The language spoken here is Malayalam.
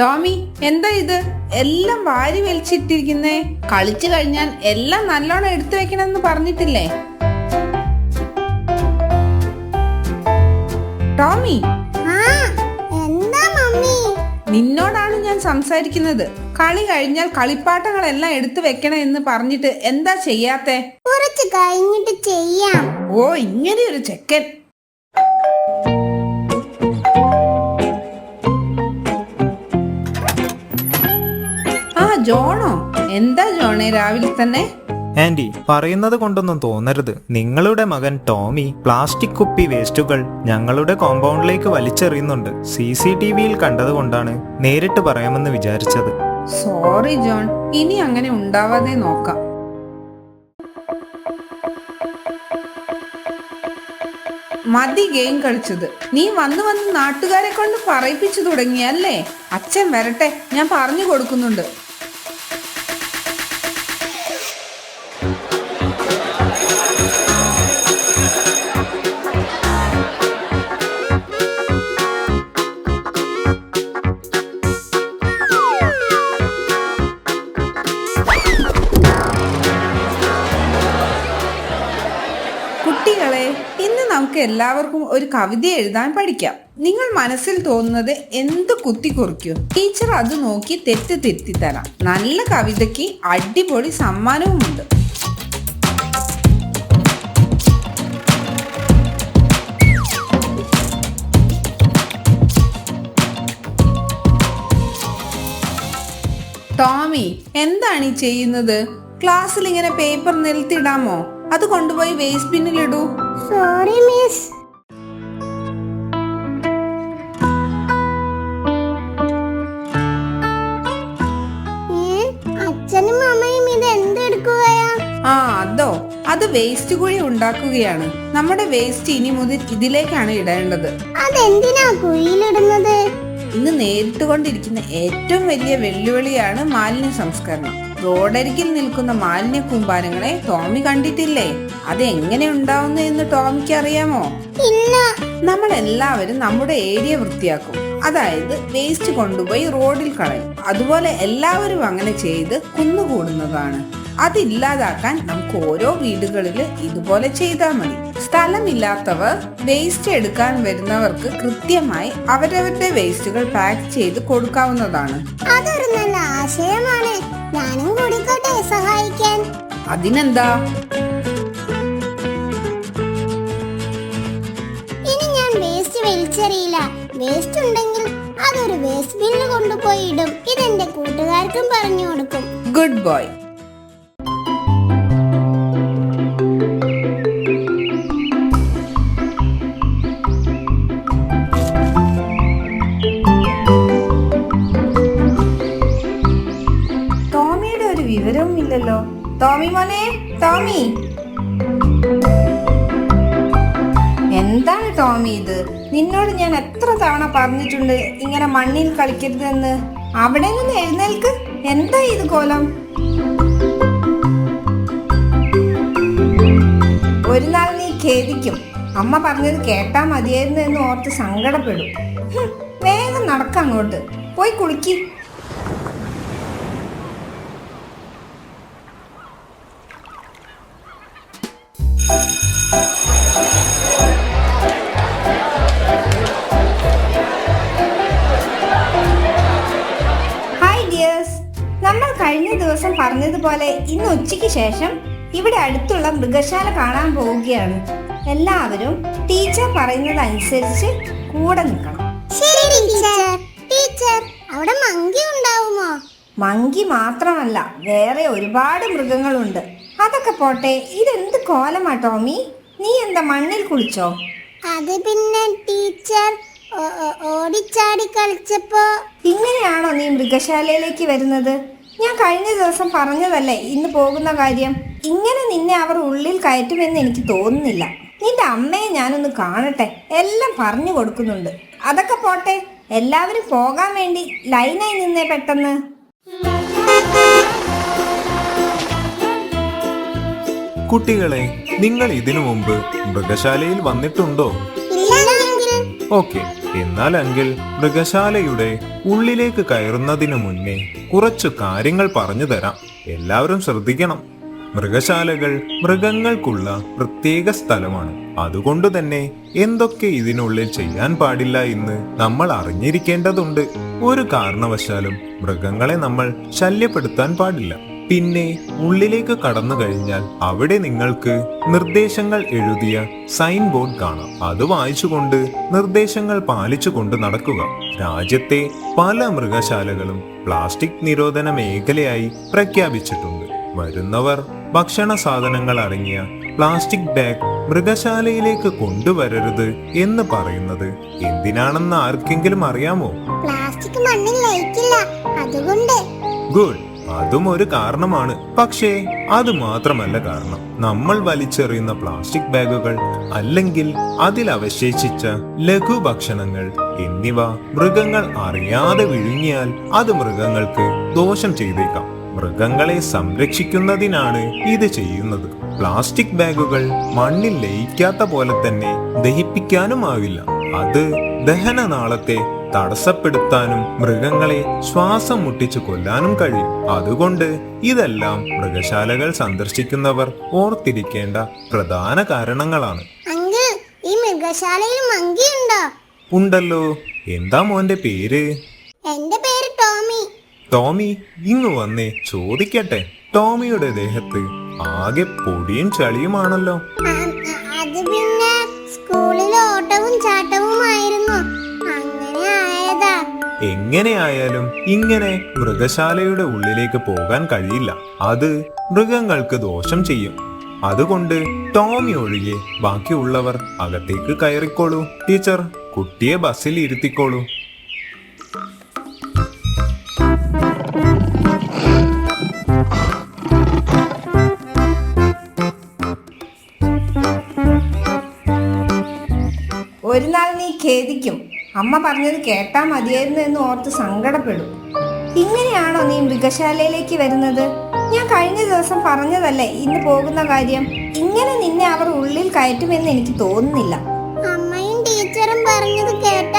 ടോമി എന്താ ഇത്? എല്ലാം വാരി വലിച്ചിട്ടിരിക്കുന്നേ. കളിച്ചു കഴിഞ്ഞാൽ എല്ലാം നല്ലോണം എടുത്തു വെക്കണമെന്ന് പറഞ്ഞിട്ടില്ലേ? ടോമി. നിന്നോടാണ് ഞാൻ സംസാരിക്കുന്നത്. കളി കഴിഞ്ഞാൽ കളിപ്പാട്ടങ്ങളെല്ലാം എടുത്തു വെക്കണം എന്ന് പറഞ്ഞിട്ട് എന്താ ചെയ്യാത്തെ? കുറച്ച് കഴിഞ്ഞിട്ട് ചെയ്യാം. ഓ ഇങ്ങനെ ഒരു ചെക്കൻ. എന്താ ജോണേ രാവിലെ തന്നെ? ആന്റി പറയുന്നത് കൊണ്ടൊന്നും തോന്നരുത്. നിങ്ങളുടെ മകൻ ടോമി പ്ലാസ്റ്റിക് കുപ്പി വേസ്റ്റുകൾ ഞങ്ങളുടെ കോമ്പൗണ്ടിലേക്ക് വലിച്ചെറിയുന്നുണ്ട്. സി സി ടി വിയിൽ കണ്ടതുകൊണ്ടാണ് നേരിട്ട് പറയാമെന്ന് വിചാരിച്ചത്. Sorry John. ഇനി അങ്ങനെ ഉണ്ടാവാതെ നോക്കാം. മതി ഗെയിം കളിച്ചത്. നീ വന്ന് വന്ന് നാട്ടുകാരെ കൊണ്ട് പറയിപ്പിച്ചു തുടങ്ങിയല്ലേ അച്ഛൻ വരട്ടെ ഞാൻ പറഞ്ഞു കൊടുക്കുന്നുണ്ട്. എല്ലാവർക്കും ഒരു കവിത എഴുതാൻ പഠിക്കാം. നിങ്ങൾ മനസ്സിൽ തോന്നുന്നത് എന്ത് കുത്തി കുറിക്കും ടീച്ചർ അത് നോക്കി തെറ്റ് തിരുത്തി തരാം നല്ല കവിതയ്ക്ക് അടിപൊളി സമ്മാനവുമുണ്ട്. ടോമി എന്താണ് ഈ ചെയ്യുന്നത്? ക്ലാസ്സിൽ ഇങ്ങനെ പേപ്പർ നിലത്തിടാമോ? അത് കൊണ്ടുപോയി വേസ്റ്റ് ബിന്നിലിടൂ. സോറി മിസ് അച്ഛനും അമ്മയും ഇത് എന്തെടുക്കുകയാ? ആ അതോ. അത് വേസ്റ്റ് കുഴി ഉണ്ടാക്കുകയാണ്. നമ്മുടെ വേസ്റ്റ് ഇനി മുതൽ ഇതിലേക്കാണ് ഇടേണ്ടത്. അതെന്തിനാ കുഴിയിലിടുന്നത്? ഇന്ന് നേരിട്ട് കൊണ്ടിരിക്കുന്ന ഏറ്റവും വലിയ വെല്ലുവിളിയാണ് മാലിന്യ സംസ്കരണം. റോഡരികിൽ നിൽക്കുന്ന മാലിന്യ കൂമ്പാരങ്ങളെ ടോമി കണ്ടിട്ടില്ലേ? അത് എങ്ങനെ ഉണ്ടാവുന്നു എന്ന് ടോമിക്ക് അറിയാമോ? നമ്മൾ എല്ലാവരും നമ്മുടെ ഏരിയ വൃത്തിയാക്കും. അതായത് വേസ്റ്റ് കൊണ്ടുപോയി റോഡിൽ കളയും. അതുപോലെ എല്ലാവരും അങ്ങനെ ചെയ്ത് കുന്നുകൂടുന്നതാണ്. അതില്ലാതാക്കാൻ നമുക്ക് ഓരോ വീടുകളിൽ ഇതുപോലെ ചെയ്താൽ മതി. സ്ഥലമില്ലാത്തവർ വേസ്റ്റ് എടുക്കാൻ വരുന്നവർക്ക് കൃത്യമായി അവരവരുടെ വേസ്റ്റുകൾ പാക്ക് ചെയ്ത് കൊടുക്കാവുന്നതാണ്. അതൊരു നല്ല ആശയമാണ്. ഞാനും കൂടിക്കോട്ടെ സഹായിക്കാൻ. അതിനെന്താ? ഇനി ഞാൻ വേസ്റ്റ് വലിച്ചെറിയില്ല. വേസ്റ്റ് ഉണ്ടെങ്കിൽ അതൊരു വേസ്റ്റ് ബിന്നിൽ കൊണ്ടുപോയി ഇടും. ഇതെന്റെ കൂട്ടുകാർക്കും പറഞ്ഞു കൊടുക്കും. ഗുഡ് ബോയ് ടോമി മോനെ ടോമി. എന്താണ് ടോമി ഇത്? നിന്നോട് ഞാൻ എത്ര തവണ പറഞ്ഞിട്ടുണ്ട് ഇങ്ങനെ മണ്ണിൽ കളിക്കരുതെന്ന്. അവിടെ നിന്ന് എഴുന്നേൽക്ക്. എന്താ ഇത് കോലം? ഒരു നാൾ നീ ഖേദിക്കും. അമ്മ പറഞ്ഞത് കേട്ടാ മതിയായിരുന്നു എന്ന് ഓർത്ത് സങ്കടപ്പെടും. വേഗം നടക്കാം അങ്ങോട്ട്. പോയി കുളിക്ക്. പറഞ്ഞതുപോലെ ഇന്ന് ഉച്ചയ്ക്ക് ശേഷം ഇവിടെ അടുത്തുള്ള മൃഗശാല കാണാൻ പോവുകയാണ്. എല്ലാവരും ടീച്ചർ പറയുന്നത് അനുസരിച്ച് കൂടെ നിൽക്കണം. ശരി ടീച്ചർ. ടീച്ചർ അവിടെ മങ്കി ഉണ്ടാവുമോ? മങ്കി മാത്രമല്ല വേറെ ഒരുപാട് മൃഗങ്ങളുണ്ട്. അതൊക്കെ പോട്ടെ ഇതെന്ത് കോലമാ ടോമി? നീ എന്താ മണ്ണിൽ കുളിച്ചോ? അത് പിന്നെ ടീച്ചർ ഓടിച്ചാടി കളിച്ചപ്പോ ഇങ്ങനെയാണോ നീ മൃഗശാലയിലേക്ക് വരുന്നത്? ഞാൻ കഴിഞ്ഞ ദിവസം പറഞ്ഞതല്ലേ ഇന്ന് പോകുന്ന കാര്യം? ഇങ്ങനെ നിന്നെ അവർ ഉള്ളിൽ കയറ്റുമെന്ന് എനിക്ക് തോന്നുന്നില്ല. നിന്റെ അമ്മയെ ഞാനൊന്ന് കാണട്ടെ എല്ലാം പറഞ്ഞു കൊടുക്കുന്നുണ്ട്. അതൊക്കെ പോട്ടെ എല്ലാവരും പോകാൻ വേണ്ടി ലൈനായി നിന്നേ പെട്ടെന്ന്. കുട്ടികളെ നിങ്ങൾ ഇതിനു മുമ്പ് മൃഗശാലയിൽ വന്നിട്ടുണ്ടോ? ഇല്ലെങ്കിൽ ഓക്കെ. എന്നാൽ എങ്കിൽ മൃഗശാലയുടെ ഉള്ളിലേക്ക് കയറുന്നതിനു മുന്നേ കുറച്ചു കാര്യങ്ങൾ പറഞ്ഞു തരാം. എല്ലാവരും ശ്രദ്ധിക്കണം. മൃഗശാലകൾ മൃഗങ്ങൾക്കുള്ള പ്രത്യേക സ്ഥലമാണ്. അതുകൊണ്ട് തന്നെ എന്തൊക്കെ ഇതിനുള്ളിൽ ചെയ്യാൻ പാടില്ല എന്ന് നമ്മൾ അറിഞ്ഞിരിക്കേണ്ടതുണ്ട്. ഒരു കാരണവശാലും മൃഗങ്ങളെ നമ്മൾ ശല്യപ്പെടുത്താൻ പാടില്ല. പിന്നെ ഉള്ളിലേക്ക് കടന്നു കഴിഞ്ഞാൽ അവിടെ നിങ്ങൾക്ക് നിർദ്ദേശങ്ങൾ എഴുതിയ സൈൻ ബോർഡ് കാണാം. അത് വായിച്ചുകൊണ്ട് നിർദ്ദേശങ്ങൾ പാലിച്ചുകൊണ്ട് നടക്കുക. രാജ്യത്തെ പല മൃഗശാലകളും പ്ലാസ്റ്റിക് നിരോധന മേഖലയായി പ്രഖ്യാപിച്ചിട്ടുണ്ട്. വരുന്നവർ ഭക്ഷണ സാധനങ്ങൾ അടങ്ങിയ പ്ലാസ്റ്റിക് ബാഗ് മൃഗശാലയിലേക്ക് കൊണ്ടുവരരുത് എന്ന് പറയുന്നത് എന്തിനാണെന്ന് ആർക്കെങ്കിലും അറിയാമോ? പ്ലാസ്റ്റിക് മണ്ണിൽ ലയിക്കില്ല. അതുകൊണ്ട് ഗുഡ്. അതും ഒരു കാരണമാണ്. പക്ഷേ അത് മാത്രമല്ല കാരണം. നമ്മൾ വലിച്ചെറിയുന്ന പ്ലാസ്റ്റിക് ബാഗുകൾ അല്ലെങ്കിൽ അതിൽ അവശേഷിച്ച ലഘു ഭക്ഷണങ്ങൾ എന്നിവ മൃഗങ്ങൾ അറിയാതെ വിഴുങ്ങിയാൽ അത് മൃഗങ്ങൾക്ക് ദോഷം ചെയ്തേക്കാം. മൃഗങ്ങളെ സംരക്ഷിക്കുന്നതിനാണ് ഇത് ചെയ്യുന്നത്. പ്ലാസ്റ്റിക് ബാഗുകൾ മണ്ണിൽ ലയിക്കാത്ത പോലെ തന്നെ ദഹിപ്പിക്കാനുമാവില്ല അത് ദഹനനാളത്തെ തടസ്സപ്പെടുത്താനും മൃഗങ്ങളെ ശ്വാസം മുട്ടിച്ചു കൊല്ലാനും കഴിയും. അതുകൊണ്ട് ഇതെല്ലാം മൃഗശാലകൾ സന്ദർശിക്കുന്നവർ ഓർത്തിരിക്കേണ്ട പ്രധാന കാരണങ്ങളാണ്. ഈ മൃഗശാലയിൽ മങ്കിയുണ്ടോ ഉണ്ടല്ലോ. എന്താ മോന്റെ പേര്? എന്റെ പേര് ടോമി. ടോമി ഇങ്ങ് വന്നേ ചോദിക്കട്ടെ. ടോമിയുടെ ദേഹത്ത് ആകെ പൊടിയും ചളിയുമാണല്ലോ. എങ്ങനെയായാലും ഇങ്ങനെ മൃഗശാലയുടെ ഉള്ളിലേക്ക് പോകാൻ കഴിയില്ല. അത് മൃഗങ്ങൾക്ക് ദോഷം ചെയ്യും. അതുകൊണ്ട് ടോമി ഒഴികെ ബാക്കിയുള്ളവർ അകത്തേക്ക് കയറിക്കോളൂ. ടീച്ചർ കുട്ടിയെ ബസ്സിൽ ഇരുത്തിക്കോളൂ. ഒരു നാൾ നീ ഖേദിക്കും. അമ്മ പറഞ്ഞത് കേട്ടാ മതിയായിരുന്നു എന്ന് ഓർത്ത് സങ്കടപ്പെടും. ഇങ്ങനെയാണോ നീ മൃഗശാലയിലേക്ക് വരുന്നത്? ഞാൻ കഴിഞ്ഞ ദിവസം പറഞ്ഞതല്ലേ ഇന്ന് പോകുന്ന കാര്യം? ഇങ്ങനെ നിന്നെ അവർ ഉള്ളിൽ കയറ്റുമെന്ന് എനിക്ക് തോന്നുന്നില്ല. അമ്മയും ടീച്ചറും പറഞ്ഞത് കേട്ട